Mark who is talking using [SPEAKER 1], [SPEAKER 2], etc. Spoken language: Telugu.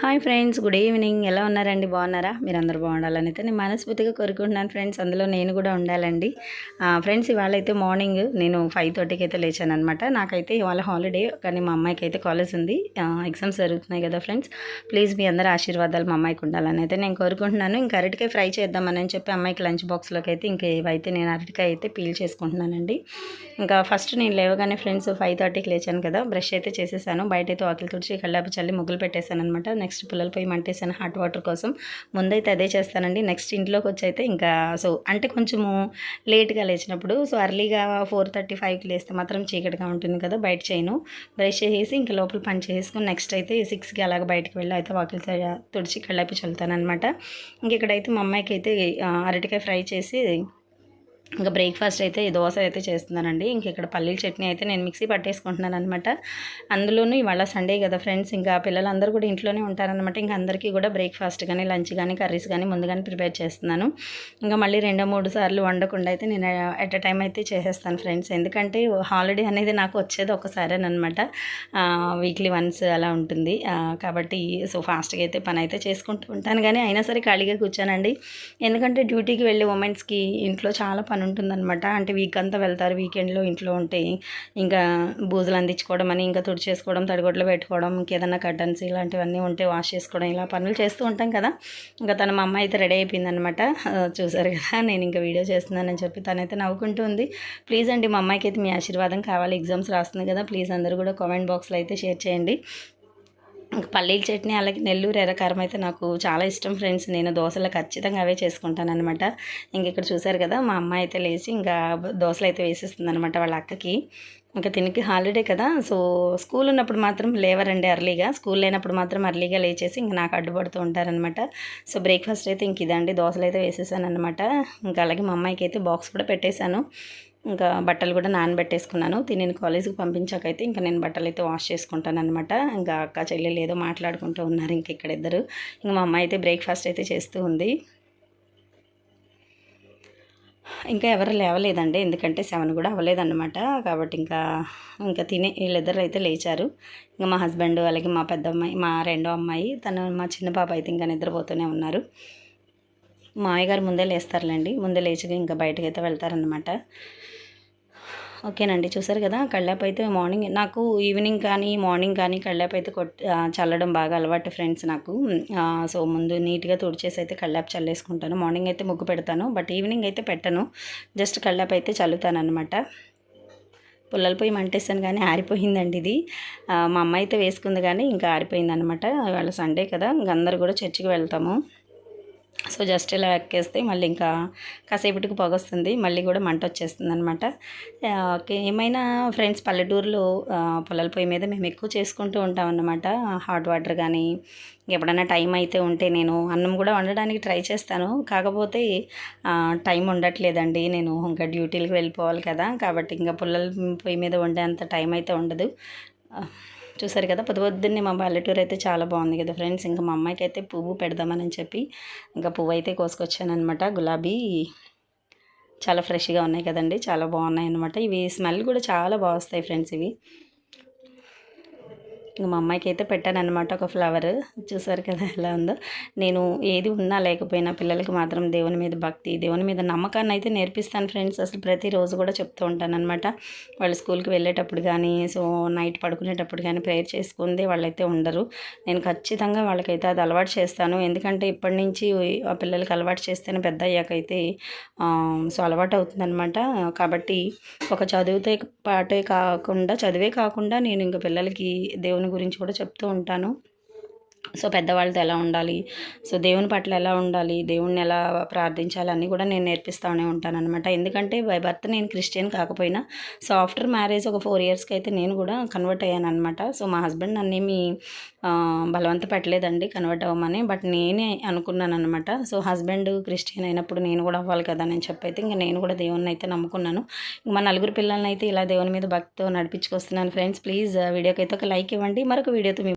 [SPEAKER 1] Hi friends good evening. ఎలా ఉన్నారండి? బాగున్నారా? మీరు అందరు బాగుండాలని అయితే నేను మనస్ఫూర్తిగా కోరుకుంటున్నాను ఫ్రెండ్స్. అందులో నేను కూడా ఉండాలండి. ఫ్రెండ్స్ ఇవాళ అయితే మార్నింగ్ నేను ఫైవ్ థర్టీకి అయితే లేచాను అనమాట నాకైతే ఇవాళ హాలిడే కానీ మా అమ్మాయికి అయితే కాలేజ్ ఉంది. ఎగ్జామ్స్ జరుగుతున్నాయి కదా ఫ్రెండ్స్. ప్లీజ్ మీ అందరు ఆశీర్వాదాలు మా అమ్మాయికి ఉండాలని అయితే నేను కోరుకుంటున్నాను. ఇంకా అరటికాయ ఫ్రై చేద్దామని చెప్పి అమ్మాయికి లంచ్ బాక్స్లోకి అయితే ఇంకా ఇవైతే నేను అరటికాయ అయితే పీల్ చేసుకుంటున్నానండి. ఇంకా ఫస్ట్ నేను లేవగానే ఫ్రెండ్స్ ఫైవ్ థర్టీకి లేచాను కదా బ్రష్ అయితే చేసేసాను. బయట అయితే ఆకిలి తుడిచి కళ్ళాపి చల్లి ముగ్గులు పెట్టేశాను అనమాట నెక్స్ట్ పుల్లల పోయి మంటేసాను హాట్ వాటర్ కోసం. ముందైతే అదే చేస్తానండి. నెక్స్ట్ ఇంట్లోకి వచ్చి అయితే ఇంకా సో అంటే కొంచెము లేట్గా లేచినప్పుడు సో అర్లీగా ఫోర్ థర్టీ ఫైవ్కి లేస్తే మాత్రం చీకటిగా ఉంటుంది కదా బయట చేయను. బ్రష్ చేసేసి ఇంకా లోపల పని చేసుకుని నెక్స్ట్ అయితే సిక్స్కి అలాగ బయటకు వెళ్ళి అయితే వాకిల్ తుడిచి కళ్ళపి చల్లుతాను అనమాట ఇంక ఇక్కడైతే మా అమ్మాయికి అయితే అరటికాయ ఫ్రై చేసి ఇంకా బ్రేక్ఫాస్ట్ అయితే ఈ దోశ అయితే చేస్తున్నానండి. ఇంక ఇక్కడ పల్లీల చట్నీ అయితే నేను మిక్సీ పట్టేసుకుంటున్నాను అనమాట అందులోనూ ఇవాళ సండే కదా ఫ్రెండ్స్ ఇంకా పిల్లలందరూ కూడా ఇంట్లోనే ఉంటారనమాట ఇంకా అందరికీ కూడా బ్రేక్ఫాస్ట్ కానీ లంచ్ కానీ కర్రీస్ కానీ ముందుగానే ప్రిపేర్ చేస్తున్నాను. ఇంకా మళ్ళీ రెండో మూడు సార్లు వండకుండా అయితే నేను ఎట్ అ టైం అయితే చేసేస్తాను ఫ్రెండ్స్. ఎందుకంటే హాలిడే అనేది నాకు వచ్చేది ఒకసారేనమాట వీక్లీ వన్స్ అలా ఉంటుంది. కాబట్టి సో ఫాస్ట్గా అయితే పని అయితే చేసుకుంటూ ఉంటాను. కానీ అయినా సరే ఖాళీగా కూర్చోనండి. ఎందుకంటే డ్యూటీకి వెళ్ళే ఉమెన్స్కి ఇంట్లో చాలా పని పని ఉంటుందన్నమాట. అంటే వీక్ అంతా వెళ్తారు వీకెండ్లో ఇంట్లో ఉంటే ఇంకా బూజులు అందించుకోవడం అని ఇంకా తుడిచేసుకోవడం తడిగొడ్లు పెట్టుకోవడం ఇంకేదన్నా కర్టన్స్ ఇలాంటివన్నీ ఉంటే వాష్ చేసుకోవడం ఇలా పనులు చేస్తూ ఉంటాం కదా. ఇంకా తన మా అమ్మ అయితే రెడీ అయిపోయిందనమాట చూసారు కదా నేను ఇంకా వీడియో చేస్తున్నానని చెప్పి తనైతే నవ్వుకుంటూ ఉంది. ప్లీజ్ అండి మా అమ్మాయికి అయితే మీ ఆశీర్వాదం కావాలి. ఎగ్జామ్స్ రాస్తుంది కదా ప్లీజ్ అందరూ కూడా కామెంట్ బాక్స్లో అయితే షేర్ చేయండి. పల్లీల చట్నీ అలాగే నెల్లూరు ఎర్రకారం అయితే నాకు చాలా ఇష్టం ఫ్రెండ్స్. నేను దోశలు ఖచ్చితంగా అవే చేసుకుంటాను అనమాట ఇంక ఇక్కడ చూసారు కదా మా అమ్మాయి అయితే లేచి ఇంకా దోశలు అయితే వేసేస్తుంది అనమాట వాళ్ళ అక్కకి. ఇంకా తినికి హాలిడే కదా సో స్కూల్ ఉన్నప్పుడు మాత్రం లేవరండి అర్లీగా స్కూల్ లేనప్పుడు మాత్రం అర్లీగా లేచేసి ఇంకా నాకు అడ్డుపడుతూ ఉంటారనమాట సో బ్రేక్ఫాస్ట్ అయితే ఇంక ఇదండి దోశలు అయితే వేసేసాను అనమాట ఇంకా అలాగే మా అమ్మాయికి అయితే బాక్స్ కూడా పెట్టేశాను. ఇంకా బట్టలు కూడా నానబెట్టేసుకున్నాను. తిని కాలేజీకి పంపించాకైతే ఇంకా నేను బట్టలు అయితే వాష్ చేసుకుంటాను అనమాట ఇంకా అక్క చెల్లెలు ఏదో మాట్లాడుకుంటూ ఉన్నారు ఇంక ఇక్కడ ఇద్దరు. ఇంకా మా అమ్మాయి అయితే బ్రేక్ఫాస్ట్ అయితే చేస్తూ ఉంది. ఇంకా ఎవరు లేవలేదండి. ఎందుకంటే సెవెన్ కూడా అవ్వలేదన్నమాట. కాబట్టి ఇంకా ఇంకా తినే వీళ్ళిద్దరు అయితే లేచారు. ఇంకా మా హస్బెండ్ అలాగే మా పెద్ద అమ్మాయి మా రెండో అమ్మాయి తను మా చిన్న పాప అయితే ఇంకా నిద్రపోతూనే ఉన్నారు. మా అయ్యగారు ముందే లేస్తారులేండి. ముందే లేచి ఇంకా బయటకు అయితే వెళ్తారనమాట ఓకేనండి. చూసారు కదా కళ్ళాపు అయితే మార్నింగ్ నాకు ఈవినింగ్ కానీ మార్నింగ్ కానీ కళ్ళాపు అయితే కొట్ చల్లడం బాగా అలవాటు ఫ్రెండ్స్ నాకు. సో ముందు నీట్గా తుడిచేసి అయితే కళ్ళాపు చల్లేసుకుంటాను. మార్నింగ్ అయితే ముగ్గు పెడతాను. బట్ ఈవినింగ్ అయితే పెట్టను. జస్ట్ కళ్ళాపు అయితే చల్లుతాను అనమాట పుల్లల పొయ్యి మంటేస్తాను కానీ ఆరిపోయిందండి ఇది. మా అమ్మ అయితే వేసుకుంది కానీ ఇంకా ఆరిపోయింది అనమాట వాళ్ళ సండే కదా ఇంక అందరు కూడా చర్చికి వెళ్తాము. సో జస్ట్ ఇలా ఎక్కేస్తే మళ్ళీ ఇంకా కాసేపటికి పొగ వస్తుంది మళ్ళీ కూడా మంట వచ్చేస్తుంది అనమాట ఓకే. ఏమైనా ఫ్రెండ్స్ పల్లెటూరులో పొలాల పొయ్యి మీద మేము ఎక్కువ చేసుకుంటూ ఉంటాం అన్నమాట హాట్ వాటర్ కానీ ఎప్పుడైనా టైం అయితే ఉంటే నేను అన్నం కూడా వండడానికి ట్రై చేస్తాను. కాకపోతే టైం ఉండట్లేదండి. నేను ఇంకా డ్యూటీలకు వెళ్ళిపోవాలి కదా. కాబట్టి ఇంకా పుల్లల పొయ్యి మీద వండేంత టైం అయితే ఉండదు. చూసారు కదా పొద్దు పొద్దున్నే మా పల్లెటూరు అయితే చాలా బాగుంది కదా ఫ్రెండ్స్. ఇంకా మా అమ్మాయికి అయితే పువ్వు పెడదామని చెప్పి ఇంకా పువ్వు అయితే కోసుకొచ్చానమాట గులాబీ చాలా ఫ్రెష్గా ఉన్నాయి కదండి చాలా బాగున్నాయి అనమాట ఇవి స్మెల్ కూడా చాలా బాగుస్తాయి ఫ్రెండ్స్ ఇవి. ఇంకా మా అమ్మాయికి అయితే పెట్టాను అనమాట ఒక ఫ్లవర్ చూసారు కదా ఎలా ఉందో. నేను ఏది ఉన్నా లేకపోయినా పిల్లలకి మాత్రం దేవుని మీద భక్తి దేవుని మీద నమ్మకాన్ని అయితే నేర్పిస్తాను ఫ్రెండ్స్. అసలు ప్రతిరోజు కూడా చెప్తూ ఉంటాను అనమాట వాళ్ళు స్కూల్కి వెళ్ళేటప్పుడు కానీ సో నైట్ పడుకునేటప్పుడు కానీ ప్రేయర్ చేసుకుందే వాళ్ళైతే ఉండరు. నేను ఖచ్చితంగా వాళ్ళకైతే అది అలవాటు చేస్తాను. ఎందుకంటే ఇప్పటి నుంచి ఆ పిల్లలకి అలవాటు చేస్తేనే పెద్ద అయ్యాకైతే సో అలవాటు అవుతుందనమాట కాబట్టి ఒక చదువుతో పాటే కాకుండా చదివే కాకుండా నేను ఇంకా పిల్లలకి దేవుని దాని గురించి కూడా చెప్తూ ఉంటాను. సో పెద్దవాళ్ళతో ఎలా ఉండాలి? సో దేవుని పట్ల ఎలా ఉండాలి? దేవుణ్ణి ఎలా ప్రార్థించాలి? అన్నీ కూడా నేను నేర్పిస్తూనే ఉంటాను అనమాట ఎందుకంటే బై బర్త్ నేను క్రిస్టియన్ కాకపోయినా సో ఆఫ్టర్ మ్యారేజ్ ఒక ఫోర్ ఇయర్స్కి అయితే నేను కూడా కన్వర్ట్ అయ్యాను అనమాట సో మా హస్బెండ్ నన్నేమి బలవంత పెట్టలేదండి కన్వర్ట్ అవ్వమని. బట్ నేనే అనుకున్నాను అనమాట సో హస్బెండ్ క్రిస్టియన్ అయినప్పుడు నేను కూడా అవ్వాలి కదా అని చెప్పైతే ఇంకా నేను కూడా దేవుణ్ణి అయితే నమ్ముకున్నాను. మా నలుగురు పిల్లల్ని అయితే ఇలా దేవుని మీద భక్తితో నడిపించుకొస్తున్నాను. ఫ్రెండ్స్ ప్లీజ్ వీడియోకి అయితే ఒక లైక్ ఇవ్వండి. మరొక వీడియోతో